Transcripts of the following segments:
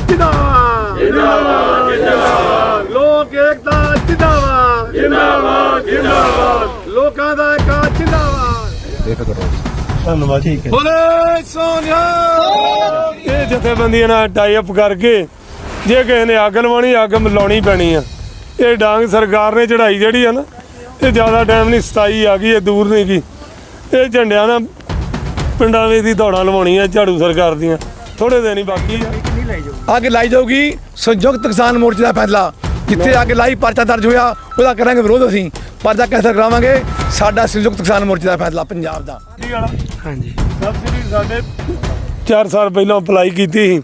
ਜਿੰਦਾਬਾਦ ਜਿੰਦਾਬਾਦ ਜਿੰਦਾਬਾਦ। ਲੋਕ ਏਕਤਾ ਜਿੰਦਾਬਾਦ। ਜਿੰਦਾਬਾਦ ਜਿੰਦਾਬਾਦ। ਲੋਕਾਂ ਦਾ ਏਕਾ ਜਿੰਦਾਬਾਦ। ਧੰਨਵਾਦ ਠੀਕ ਹੈ। ਬੋਲੇ ਸੋਨਿਆ। ਇਹ ਜਥੇਬੰਦੀਆਂ ਨਾਲ ਟਾਈ ਅਪ ਕਰਕੇ ਜੇ ਕਿਸੇ ਨੇ ਅੱਗ ਲਵਾਉਣੀ ਅੱਗ ਲਾਉਣੀ ਪੈਣੀ ਆ। ਇਹ ਡਾਂਗ ਸਰਕਾਰ ਨੇ ਚੜਾਈ ਜਿਹੜੀ ਆ ਨਾ ਇਹ ਜ਼ਿਆਦਾ ਟਾਈਮ ਨਹੀਂ 27 ਆ ਗਈ ਇਹ ਦੂਰ ਨਹੀਂ ਗਈ। ਇਹ ਝੰਡਿਆਂ ਨਾਲ ਪਿੰਡਾਂ ਵਿੱਚ ਦੀ ਦੌੜਾਂ ਲਵਾਉਣੀ ਆ ਝਾੜੂ ਸਰਕਾਰ ਦੀਆਂ। ਥੋੜੇ ਦਿਨ ਹੀ ਬਾਕੀ ਆ। ਅੱਗ ਲਾਈ ਜਾਊਗੀ ਸੰਯੁਕਤ ਕਿਸਾਨ ਮੋਰਚੇ ਦਾ ਫੈਸਲਾ। ਜਿੱਥੇ ਅੱਗ ਲਾਈ ਪਰਚਾ ਦਰਜ ਹੋਇਆ ਉਹਦਾ ਕਰਾਂਗੇ ਵਿਰੋਧ ਅਸੀਂ। ਪਰਚਾ ਕੈਂਸਲ ਕਰਾਵਾਂਗੇ ਸਾਡਾ ਸੰਯੁਕਤ ਕਿਸਾਨ ਮੋਰਚੇ ਦਾ ਫੈਸਲਾ ਪੰਜਾਬ ਦਾ। ਹਾਂਜੀ। ਸਬਸਿਡੀ ਸਾਡੇ 4 ਸਾਲ ਪਹਿਲਾਂ ਅਪਲਾਈ ਕੀਤੀ ਸੀ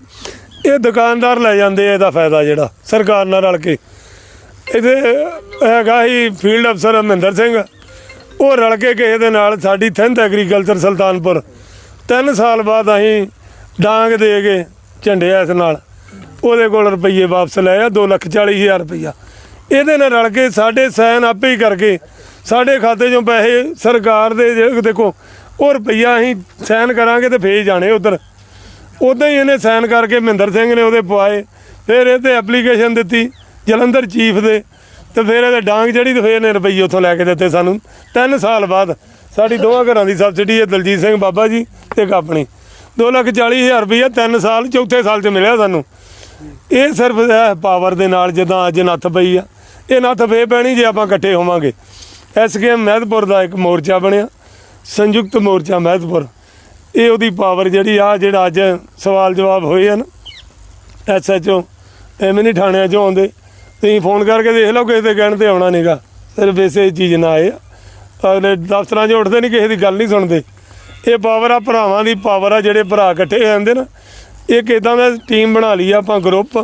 ਇਹ ਦੁਕਾਨਦਾਰ ਲੈ ਜਾਂਦੇ ਆ ਇਹਦਾ ਫਾਇਦਾ ਜਿਹੜਾ ਸਰਕਾਰ ਨਾਲ ਰਲ ਕੇ। ਇਹਦੇ ਹੈਗਾ ਹੀ ਫੀਲਡ ਅਫਸਰ ਮਹਿੰਦਰ ਸਿੰਘ। ਉਹ ਰਲ ਕੇ ਕਿਸੇ ਦੇ ਨਾਲ ਸਾਡੀ ਥਿੰਦ ਐਗਰੀਕਲਚਰ ਸੁਲਤਾਨਪੁਰ। 3 ਸਾਲ ਬਾਅਦ ਅਸੀਂ ਡਾਂਗ ਦੇ ਕੇ ਝੰਡੇ ਇਸ ਨਾਲ ਉਹਦੇ ਕੋਲ ਰੁਪਈਏ ਵਾਪਸ ਲਏ ਆ 240000 ਰੁਪਈਆ। ਇਹਦੇ ਨਾਲ ਰਲ ਕੇ ਸਾਡੇ ਸਾਈਨ ਆਪੇ ਹੀ ਕਰਕੇ ਸਾਡੇ ਖਾਤੇ 'ਚੋਂ ਪੈਸੇ ਸਰਕਾਰ ਦੇ ਦੇਖੋ, ਉਹ ਰੁਪਈਆ ਅਸੀਂ ਸਾਈਨ ਕਰਾਂਗੇ ਤੇ ਭੇਜ ਜਾਣੇ ਉਧਰ। ਉਦਾਂ ਹੀ ਇਹਨੇ ਸਾਈਨ ਕਰਕੇ ਮਹਿੰਦਰ ਸਿੰਘ ਨੇ ਉਹਦੇ ਪਵਾਏ ਫਿਰ ਇਹ ਤੇ ਐਪਲੀਕੇਸ਼ਨ ਦਿੱਤੀ ਜਲੰਧਰ ਚੀਫ ਦੇ, ਤੇ ਫਿਰ ਇਹਦੇ ਡਾਂਗ ਜਿਹੜੀ ਤੇ ਫਿਰ ਇਹਨੇ ਰੁਪਈਏ ਉੱਥੋਂ ਲੈ ਕੇ ਦਿੱਤੇ ਸਾਨੂੰ। 3 ਸਾਲ ਬਾਅਦ ਸਾਡੀ ਦੋਵਾਂ ਘਰਾਂ ਦੀ ਸਬਸਿਡੀ ਹੈ ਦਲਜੀਤ ਸਿੰਘ ਬਾਬਾ ਜੀ ਤੇ ਇੱਕ ਆਪਣੀ। 240000 ਰੁਪਈਆ 3 ਸਾਲ, ਚੌਥੇ ਸਾਲ 'ਚ ਮਿਲਿਆ ਸਾਨੂੰ। ਇਹ ਸਿਰਫ, ਇਹ ਪਾਵਰ ਦੇ ਨਾਲ ਜਿੱਦਾਂ ਅੱਜ ਨੱਥ ਪਈ ਆ। ਇਹ ਨੱਥ ਫੇ ਪੈਣੀ ਜੇ ਆਪਾਂ ਇਕੱਠੇ ਹੋਵਾਂਗੇ। ਐਸਕੇਐਮ ਮਹਿਦਪੁਰ ਦਾ ਇੱਕ ਮੋਰਚਾ ਬਣਿਆ, ਸੰਯੁਕਤ ਮੋਰਚਾ ਮਹਿਦਪੁਰ ਇਹ ਉਹਦੀ ਪਾਵਰ ਜਿਹੜੀ ਆ, ਜਿਹੜਾ ਅੱਜ ਸਵਾਲ ਜਵਾਬ ਹੋਏ ਹਨ। ਐਸਐਚਓ ਐਵੇਂ ਨਹੀਂ ਥਾਣਿਆਂ 'ਚੋਂ ਆਉਂਦੇ। ਤੁਸੀਂ ਫੋਨ ਕਰਕੇ ਦੇਖ ਲਓ, ਕਿਸੇ ਦੇ ਕਹਿਣ ਤੇ ਆਉਣਾ ਨਹੀਂਗਾ ਸਿਰਫ ਇਸੇ ਚੀਜ਼ ਨਾ ਆਏ ਆ। ਅਗਲੇ ਦਫ਼ਤਰਾਂ 'ਚ ਉੱਠਦੇ ਨਹੀਂ ਕਿਸੇ ਦੀ ਗੱਲ ਨਹੀਂ ਸੁਣਦੇ। ਇਹ ਪਾਵਰ ਆ, ਭਰਾਵਾਂ ਦੀ ਪਾਵਰ ਆ ਜਿਹੜੇ ਭਰਾ ਇਕੱਠੇ ਹੋ ਜਾਂਦੇ ਨਾ। ਇੱਕ ਇਦਾਂ ਦਾ ਟੀਮ ਬਣਾ ਲਈ ਆ ਆਪਾਂ ਗਰੁੱਪ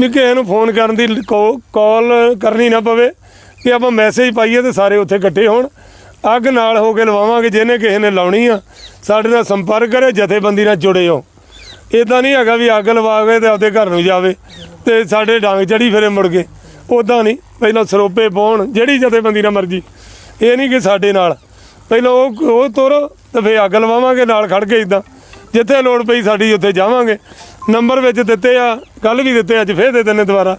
ਵੀ ਕਿਸੇ ਨੂੰ ਫੋਨ ਕਰਨ ਦੀ ਕਾਲ ਕਰਨੀ ਨਾ ਪਵੇ ਕਿ ਆਪਾਂ ਮੈਸੇਜ ਪਾਈਏ ਤੇ ਸਾਰੇ ਉੱਥੇ ਇਕੱਠੇ ਹੋਣ। ਅੱਗ ਨਾਲ ਹੋ ਕੇ ਲਵਾਵਾਂਗੇ ਜਿਹਨੇ ਕਿਸੇ ਨੇ ਲਾਉਣੀ ਆ। ਸਾਡੇ ਨਾਲ ਸੰਪਰਕ ਕਰੇ, ਜਥੇਬੰਦੀ ਨਾਲ ਜੁੜੇ ਹੋ। ਇਦਾਂ ਨਹੀਂ ਹੈਗਾ ਵੀ ਅੱਗ ਲਵਾ ਕੇ ਤੇ ਆਪਦੇ ਘਰ ਨੂੰ ਜਾਵੇ ਤੇ ਸਾਡੇ ਡਾਂਗ ਚੜੀ ਫਿਰੇ ਮੁੜ ਗਏ ਉਦਾਂ ਨਹੀਂ, ਪਹਿਲਾਂ ਸਰੋਪੇ ਪਾਉਣ, ਜਿਹੜੀ ਜਥੇਬੰਦੀ ਨਾਲ ਮਰਜ਼ੀ। ਇਹ ਨਹੀਂ ਕਿ ਸਾਡੇ ਨਾਲ। ਪਹਿਲਾਂ ਉਹ ਉਹ ਤੁਰ। ਤੇ ਫੇਰ ਅੱਗ ਲਵਾਵਾਂਗੇ ਨਾਲ ਖੜ ਕੇ ਇਦਾਂ ਜਿੱਥੇ ਲੋੜ ਪਈ ਸਾਡੀ ਉੱਥੇ ਜਾਵਾਂਗੇ। ਨੰਬਰ ਵਿੱਚ ਦਿੱਤੇ ਆ ਕੱਲ ਵੀ ਦਿੱਤੇ ਅੱਜ ਫੇਰ ਦੇ ਦਿੰਨੇ ਦੁਬਾਰਾ।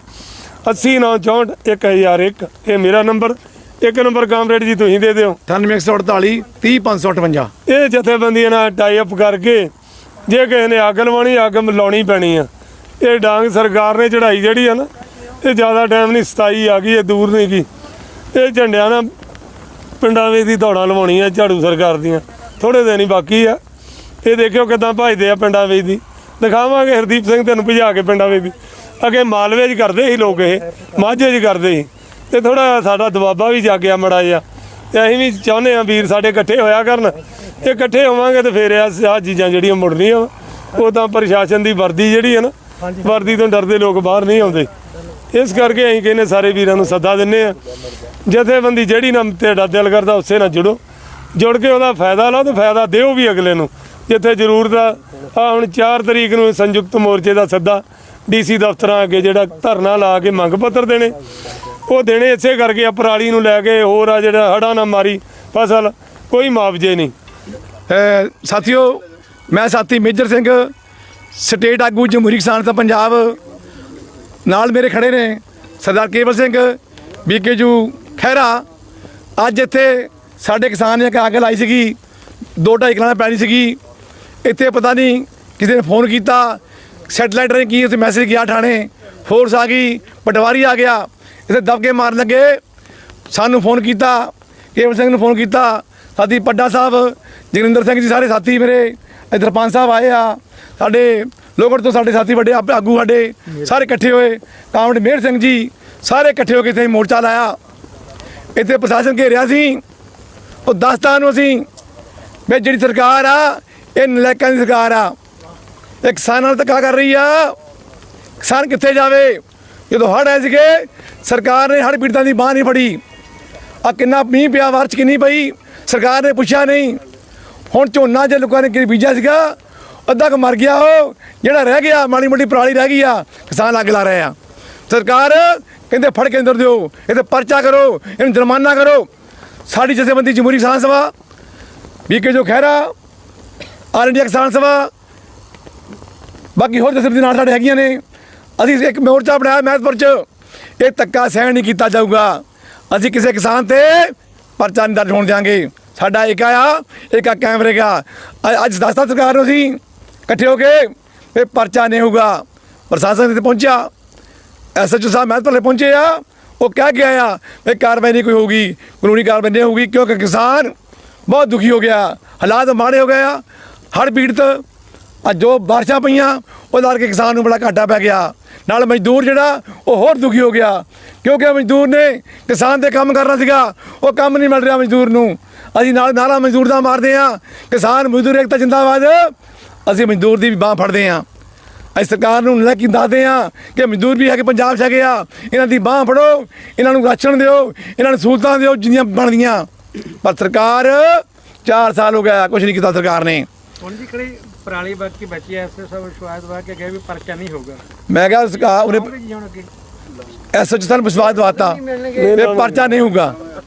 8964 1001 ਇਹ ਮੇਰਾ ਨੰਬਰ। ਇੱਕ ਨੰਬਰ ਕਾਮਰੇਡ ਜੀ ਤੁਸੀਂ ਦੇ ਦਿਓ। 9148 30558 ਇਹ ਜਥੇਬੰਦੀਆਂ ਨਾਲ ਟਾਈ ਅਪ ਕਰਕੇ ਜੇ ਕਿਸੇ ਨੇ ਅੱਗ ਲਵਾਉਣੀ ਅੱਗ ਲਾਉਣੀ ਪੈਣੀ ਆ। ਇਹ ਡਾਂਗ ਸਰਕਾਰ ਨੇ ਚੜਾਈ ਜਿਹੜੀ ਆ ਨਾ ਇਹ ਜ਼ਿਆਦਾ ਟਾਈਮ ਨਹੀਂ 27 ਆ ਗਈ ਇਹ ਦੂਰ ਨਹੀਂ ਗਈ। ਇਹ ਝੰਡਿਆਂ ਨਾਲ ਪਿੰਡਾਂ ਵਿੱਚ ਦੀ ਦੌੜਾਂ ਲਵਾਉਣੀ ਆ ਝਾੜੂ ਸਰਕਾਰ ਦੀਆਂ। ਥੋੜੇ ਦਿਨ ਹੀ ਬਾਕੀ ਆ। ਇਹ ਦੇਖਿਓ ਕਿਦਾਂ ਭਜਦੇ ਆ ਪਿੰਡਾਂ ਵਿੱਚ ਦੀ ਦਿਖਾਵਾਂਗੇ ਹਰਦੀਪ ਸਿੰਘ ਤੈਨੂੰ ਭਜਾ ਕੇ ਪਿੰਡਾਂ ਵਿੱਚ ਦੀ ਅੱਗੇ ਮਾਲਵੇ 'ਚ ਕਰਦੇ ਸੀ ਲੋਕ ਇਹ, ਮਾਝੇ 'ਚ ਕਰਦੇ ਸੀ। ਤੇ ਥੋੜਾ ਸਾਡਾ ਦਬਾਬਾ ਵੀ ਜਾਗਿਆ ਮੜਾ ਜਿਹਾ। ਤੇ ਅਸੀਂ ਵੀ ਚਾਹੁੰਦੇ ਆ ਵੀਰ ਸਾਡੇ ਇਕੱਠੇ ਹੋਇਆ ਕਰਨ। ਇਹ ਇਕੱਠੇ ਹੋਵਾਂਗੇ ਤੇ ਫੇਰ ਆ ਆਹ ਚੀਜ਼ਾਂ ਜਿਹੜੀਆਂ ਮੁੜਨੀਆਂ ਉਹ ਤਾਂ ਪ੍ਰਸ਼ਾਸਨ ਦੀ ਵਰਦੀ ਜਿਹੜੀ ਹੈ ਨਾ, ਵਰਦੀ ਤੋਂ ਡਰਦੇ ਲੋਕ ਬਾਹਰ ਨਹੀਂ ਆਉਂਦੇ। ਇਸ ਕਰਕੇ ਅਸੀਂ ਕਹਿੰਦੇ ਸਾਰੇ ਵੀਰਾਂ ਨੂੰ ਸੱਦਾ ਦਿੰਨੇ ਆ ਜਥੇਬੰਦੀ ਜਿਹੜੀ ਨਾ ਤੁਹਾਡਾ ਦਿਲ ਕਰਦਾ, ਉਸੇ ਨਾਲ ਜੁੜੋ। ਜੁੜ ਕੇ ਉਹਦਾ ਫਾਇਦਾ ਲਓ ਤੇ ਫਾਇਦਾ ਦਿਓ ਵੀ ਅਗਲੇ ਨੂੰ। ਜਿੱਥੇ ਜ਼ਰੂਰਤ ਆ। ਆਹ ਹੁਣ 4 ਤਰੀਕ ਨੂੰ ਸੰਯੁਕਤ ਮੋਰਚੇ ਦਾ ਸੱਦਾ ਡੀਸੀ ਦਫ਼ਤਰਾਂ ਅੱਗੇ ਜਿਹੜਾ ਧਰਨਾ ਲਾ ਕੇ ਮੰਗ ਪੱਤਰ ਦੇਣੇ। ਉਹ ਦੇਣੇ ਇਸੇ ਕਰਕੇ ਆ, ਪਰਾਲੀ ਨੂੰ ਲੈ ਕੇ ਹੋਰ ਆ ਜਿਹੜਾ ਹੜਾ ਨਾ ਮਾਰੀ ਫਸਲ, ਕੋਈ ਮੁਆਵਜ਼ੇ ਨਹੀਂ। ਸਾਥੀਓ, ਮੈਂ ਸਾਥੀ ਮੇਜਰ ਸਿੰਘ, ਸਟੇਟ ਆਗੂ ਜਮਹੂਰੀ ਕਿਸਾਨ ਤਾਂ ਪੰਜਾਬ ਨਾਲ ਮੇਰੇ ਖੜੇ ਨੇ। ਸਰਦਾਰ ਕੇਵਲ ਸਿੰਘ ਬੀਕੇਜੂ ਖਹਿਰਾ, ਅੱਜ ਇੱਥੇ ਸਾਡੇ ਕਿਸਾਨ ਨੇ ਇੱਕ ਅੱਗ ਲਾਈ ਸੀਗੀ, ਦੋ ਢਾਈ ਕਿਲਾਂ ਪੈਣੀ ਸੀਗੀ। ਇੱਥੇ ਪਤਾ ਨਹੀਂ ਕਿਸੇ ਨੇ ਫੋਨ ਕੀਤਾ, ਸੈਟਲਾਈਟ ਨੇ ਕੀ ਉੱਥੇ ਮੈਸੇਜ ਗਿਆ ਥਾਣੇ ਫੋਰਸ ਆ ਗਈ, ਪਟਵਾਰੀ ਆ ਗਿਆ, ਇੱਥੇ ਦਬਕੇ ਮਾਰਨ ਲੱਗੇ। ਸਾਨੂੰ ਫੋਨ ਕੀਤਾ, ਕੇਵਲ ਸਿੰਘ ਨੂੰ ਫੋਨ ਕੀਤਾ ਸਾਥੀ ਪੱਡਾ ਸਾਹਿਬ, ਜਗਿੰਦਰ ਸਿੰਘ ਜੀ ਸਾਰੇ ਸਾਥੀ ਮੇਰੇ ਇਧਰ ਪੰਜ ਸਾਹਿਬ ਆਏ ਆ, ਸਾਡੇ ਲੋਗੜ ਤੋਂ ਸਾਡੇ ਸਾਥੀ ਵੱਡੇ ਆਪ- ਆਗੂ ਸਾਡੇ, ਸਾਰੇ ਇਕੱਠੇ ਹੋਏ ਕਾਮੜ ਮੇਹਰ ਸਿੰਘ ਜੀ, ਸਾਰੇ ਇਕੱਠੇ ਹੋ ਕੇ ਇੱਥੇ ਮੋਰਚਾ ਲਾਇਆ। ਇੱਥੇ ਪ੍ਰਸ਼ਾਸਨ ਘੇਰਿਆ ਸੀ। ਉਹ ਦੱਸਦਾ ਨੂੰ ਅਸੀਂ ਵੀ ਜਿਹੜੀ ਸਰਕਾਰ ਆ, ਇਹ ਨਲਾਇਕਾਂ ਦੀ ਸਰਕਾਰ ਆ। ਇਹ ਕਿਸਾਨਾਂ ਨਾਲ ਧੱਕਾ ਕਰ ਰਹੀ ਆ। ਕਿਸਾਨ ਕਿੱਥੇ ਜਾਵੇ? ਜਦੋਂ ਹੜ੍ਹ ਆਏ ਸੀਗੇ, ਸਰਕਾਰ ਨੇ ਹੜ੍ਹ ਪੀੜਤਾਂ ਦੀ ਬਾਹ ਨਹੀਂ ਫੜੀ। ਆ ਕਿੰਨਾ ਮੀਂਹ ਪਿਆ ਵਾਰਚ ਕਿੰਨੀ ਪਈ, ਸਰਕਾਰ ਨੇ ਪੁੱਛਿਆ ਨਹੀਂ। ਹੁਣ ਝੋਨਾ ਜੇ ਲੋਕਾਂ ਨੇ ਕਿ ਬੀਜਿਆ ਸੀਗਾ, ਅੱਧਾ ਕੁ ਮਰ ਗਿਆ ਉਹ, ਜਿਹੜਾ ਰਹਿ ਗਿਆ, ਮਾੜੀ ਮੋਟੀ ਪਰਾਲੀ ਰਹਿ ਗਈ ਆ, ਕਿਸਾਨ ਅੱਗ ਲਾ ਰਹੇ ਆ। ਸਰਕਾਰ ਕਹਿੰਦੇ ਫੜ ਕੇ ਅੰਦਰ ਦਿਓ ਇਹ ਪਰਚਾ ਕਰੋ, ਇਹਨੂੰ ਜੁਰਮਾਨਾ ਕਰੋ। ਸਾਡੀ ਜਥੇਬੰਦੀ ਜਮਹੂਰੀ ਕਿਸਾਨ ਸਭਾ, ਬੀਕੇ ਜੋ ਖਹਿਰਾ, ਆਲ ਇੰਡੀਆ ਕਿਸਾਨ ਸਭਾ, ਬਾਕੀ ਹੋਰ ਜਥੇਬੰਦੀ ਨਾਲ ਸਾਡੇ ਹੈਗੀਆਂ ਨੇ। ਅਸੀਂ ਇੱਕ ਮੋਰਚਾ ਬਣਾਇਆ ਮਹਿਤਪੁਰ ਚ, ਇਹ ਧੱਕਾ ਸਹਿਣ ਨਹੀਂ ਕੀਤਾ ਜਾਊਗਾ। ਅਸੀਂ ਕਿਸੇ ਕਿਸਾਨ ਤੇ ਪਰਚਾ ਨਹੀਂ ਦਰਜ ਹੋਣ ਦਿਆਂਗੇ। ਸਾਡਾ ਇੱਕ ਆ ਇੱਕ ਆ ਕੈਮਰੇ ਦਾ ਅੱਜ ਦੱਸਦਾ ਸਰਕਾਰ ਨੂੰ ਅਸੀਂ ਇਕੱਠੇ ਹੋ ਕੇ ਇਹ ਪਰਚਾ ਨਹੀਂ ਹੋਊਗਾ। ਪ੍ਰਸ਼ਾਸਨ ਇੱਥੇ ਪਹੁੰਚਿਆ। ਐਸਐਚਓ ਸਾਹਿਬ ਮਹਿਤਪੁਰ ਪਹੁੰਚੇ ਆ। ਉਹ ਕਹਿ ਕੇ ਆਇਆ ਵੀ ਕਾਰਵਾਈ ਨਹੀਂ ਕੋਈ ਹੋਊਗੀ, ਕਾਨੂੰਨੀ ਕਾਰਵਾਈ ਨਹੀਂ ਹੋਊਗੀ, ਕਿਉਂਕਿ ਕਿਸਾਨ ਬਹੁਤ ਦੁਖੀ ਹੋ ਗਿਆ, ਹਾਲਾਤ ਮਾੜੇ ਹੋ ਗਏ ਆ ਹਰ ਪੀੜਤ, ਅੱਜ ਜੋ ਬਾਰਿਸ਼ਾਂ ਪਈਆਂ, ਉਹ ਉਹਦੇ ਕੇ ਕਿਸਾਨ ਨੂੰ ਬੜਾ ਘਾਟਾ ਪੈ ਗਿਆ, ਨਾਲ ਮਜ਼ਦੂਰ ਜਿਹੜਾ, ਉਹ ਹੋਰ ਦੁਖੀ ਹੋ ਗਿਆ, ਕਿਉਂਕਿ ਮਜ਼ਦੂਰ ਨੇ ਕਿਸਾਨ ਦੇ ਕੰਮ ਕਰਨਾ ਸੀਗਾ, ਉਹ ਕੰਮ ਨਹੀਂ ਮਿਲ ਰਿਹਾ ਮਜ਼ਦੂਰ ਨੂੰ, ਅਸੀਂ ਨਾਲ ਨਾਰਾ ਮਜ਼ਦੂਰ ਦਾ ਮਾਰਦੇ ਆ ਕਿਸਾਨ ਮਜ਼ਦੂਰ ਏਕਤਾ ਜਿੰਦਾਬਾਦ, ਅਸੀਂ ਮਜ਼ਦੂਰ ਦੀ ਵੀ ਬਾਹ ਫੜਦੇ ਆ ਅਸੀਂ ਸਰਕਾਰ ਨੂੰ ਲੈ ਕੇ ਦੱਸਦੇ ਆ ਕਿ ਮਜ਼ਦੂਰ ਵੀ ਹੈ ਕਿ ਪੰਜਾਬ ਹੈਗੇ ਆ ਇਹਨਾਂ ਦੀ ਬਾਹ ਫੜੋ ਇਹਨਾਂ ਨੂੰ ਰਾਸ਼ਨ ਦਿਓ ਇਹਨਾਂ ਨੂੰ ਸਹੂਲਤਾਂ ਦਿਓ ਜਿੰਨੀਆਂ ਬਣਦੀਆਂ। ਪਰ ਸਰਕਾਰ 4 ਸਾਲ ਹੋ ਗਿਆ ਕੁਝ ਨਹੀਂ ਕੀਤਾ ਸਰਕਾਰ ਨੇ। ਹੁਣ ਜੀ ਕਿਹੜੀ ਪਰਾਲੀ ਬਾਕੀ ਬਚੀ ਐ ਐਸਐਸ ਸਾਹਿਬ ਵਿਸ਼ਵਾਸ ਦਵਾ ਕੇ ਗਏ ਵੀ ਪਰਚਾ ਨਹੀਂ ਹੋਊਗਾ। ਮੈਂ ਕਿਹਾ ਸਰਕਾਰ ਉਹਨੇ ਐਸਐਚ ਸਾਨੂੰ ਵਿਸ਼ਵਾਸ ਦਵਾਤਾ ਇਹ ਪਰਚਾ ਨਹੀਂ ਹੋਊਗਾ।